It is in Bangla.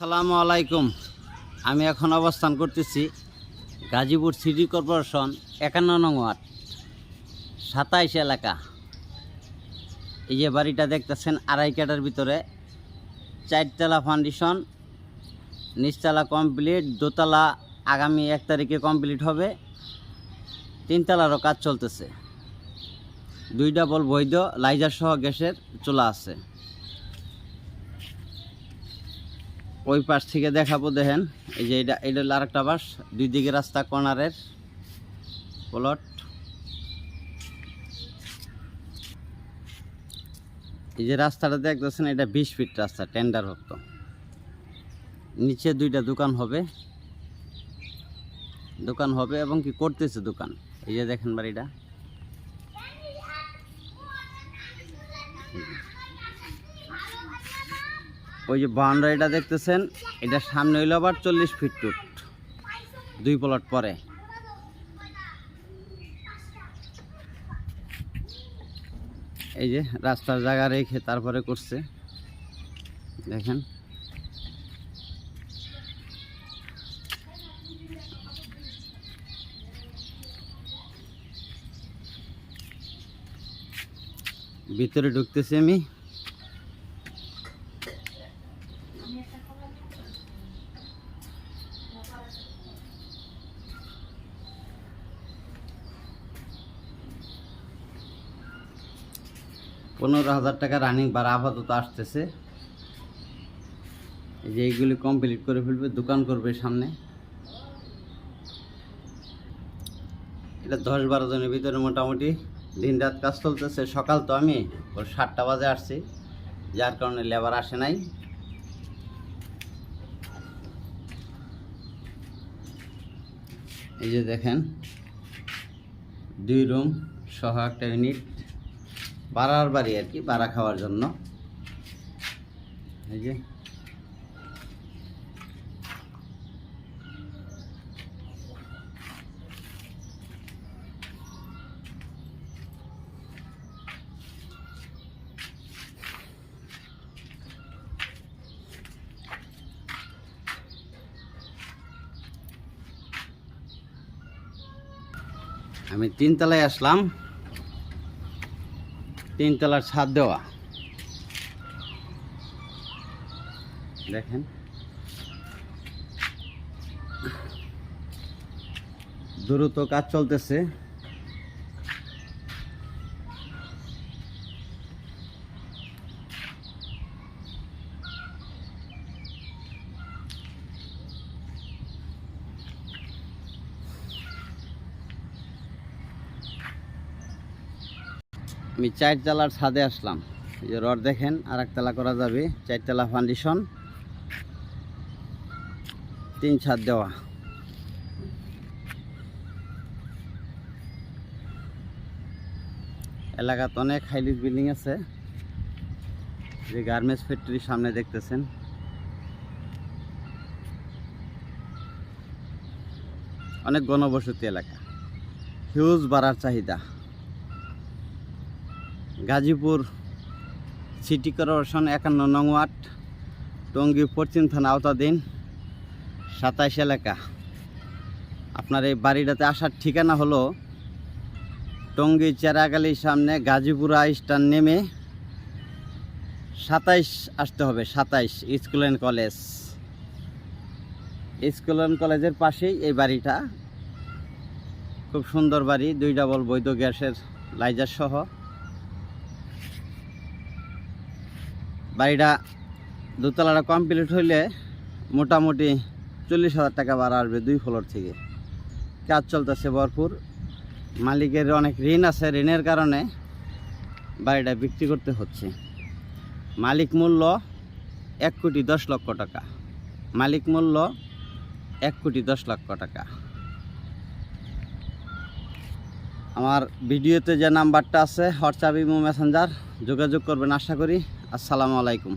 আসসালামু আলাইকুম। আমি এখন অবস্থান করতেছি গাজীপুর সিটি কর্পোরেশন একান্ন নং ওয়ার্ড, সাতাইশ এলাকা। এই যে বাড়িটা দেখতেছেন, আড়াই কাটার ভিতরে চারতলা ফাউন্ডেশন নিচতলা কমপ্লিট দোতলা আগামী এক তারিখে কমপ্লিট হবে, তিনতলারও কাজ চলতেছে। দুই ডাবল বৈধ, লাইজার সহ গ্যাসের চুলা আছে। ওই পাশ থেকে দেখাবো, দেখেন। এই যে এটা এটা হলো আরেকটা বাস দুই দিকে রাস্তা কর্নারের প্লট এই যে রাস্তাটা দেখতেছেন, এটা বিশ ফিট রাস্তা টেন্ডার ভক্ত নিচে দুইটা দোকান হবে। দোকান হবে এবং কি করতেছে দোকান? এই যে দেখেন বাড়িটা। ওই যে বাউন্ডারিটা দেখতেছেন, এটা সামনে হইল আবার চল্লিশ ফিট টুট, দুই প্লট পরে। এই যে রাস্তার জায়গা রেখে তারপরে করছে, দেখেন। ভিতরে ঢুকতেছি আমি। পনেরো হাজার টাকা রানিং ভাড়া আপাতত আসতেছে। যে এইগুলি কমপ্লিট করে ফেলবে, দোকান করবে সামনে। এটা দশ বারো জনের ভিতরে মোটামুটি দিন রাত কাজ চলতেছে। সকাল তো আমি ওর সাতটা বাজে আসছি, যার কারণে লেবার আসে নাই। এই যে দেখেন, দুই রুম, সহ একটা ইউনিট বাড়ার বাড়ি আর কি বাড়া খাওয়ার জন্য। এই যে আমি তিনতলায় আসলাম। তিনতলার ছাদ দেওয়া। দেখেন। দ্রুত কাজ চলতেছে। আমি চারতলার ছাদে আসলাম। এই যে রড দেখেন আর একতলা করা যাবে। চারতলা ফাউন্ডেশন তিন ছাদ দেওয়া। এলাকাতে অনেক হাইলিস বিল্ডিং আছে। যে গার্মেন্টস ফ্যাক্টরির সামনে দেখতেছেন। অনেক গণবসতি এলাকা। হিউজ বাড়ার চাহিদা। গাজীপুর সিটি কর্পোরেশন একান্ন নং ওয়ার্ড, টঙ্গী পশ্চিম থানা আওতাধীন, সাতাইশ এলাকা। আপনার এই বাড়িটাতে আসার ঠিকানা হলো টঙ্গী চেরাগালির সামনে গাজীপুর স্টান নেমে সাতাইশ আসতে হবে, সাতাইশ school and college. School and কলেজের পাশেই এই বাড়িটা। খুব সুন্দর বাড়ি, দুই ডাবল বৈধ গ্যাসের লাইজার সহ। বাড়িটা দোতলাটা কমপ্লিট হইলে মোটামুটি চল্লিশ হাজার টাকা ভাড়া আসবে দুই ফ্লোর থেকে। কাজ চলতেছে ভরপুর। মালিকের অনেক ঋণ আছে, ঋণের কারণে বাড়িটা বিক্রি করতে হচ্ছে। মালিক মূল্য এক কোটি দশ লক্ষ টাকা। মালিক মূল্য এক কোটি দশ লক্ষ টাকা। আমার ভিডিওতে যে নাম্বারটা আছে হোয়াটসঅ্যাপ ইমো মেসেঞ্জার যোগাযোগ করবেন আশা করি। আসসালামু আলাইকুম।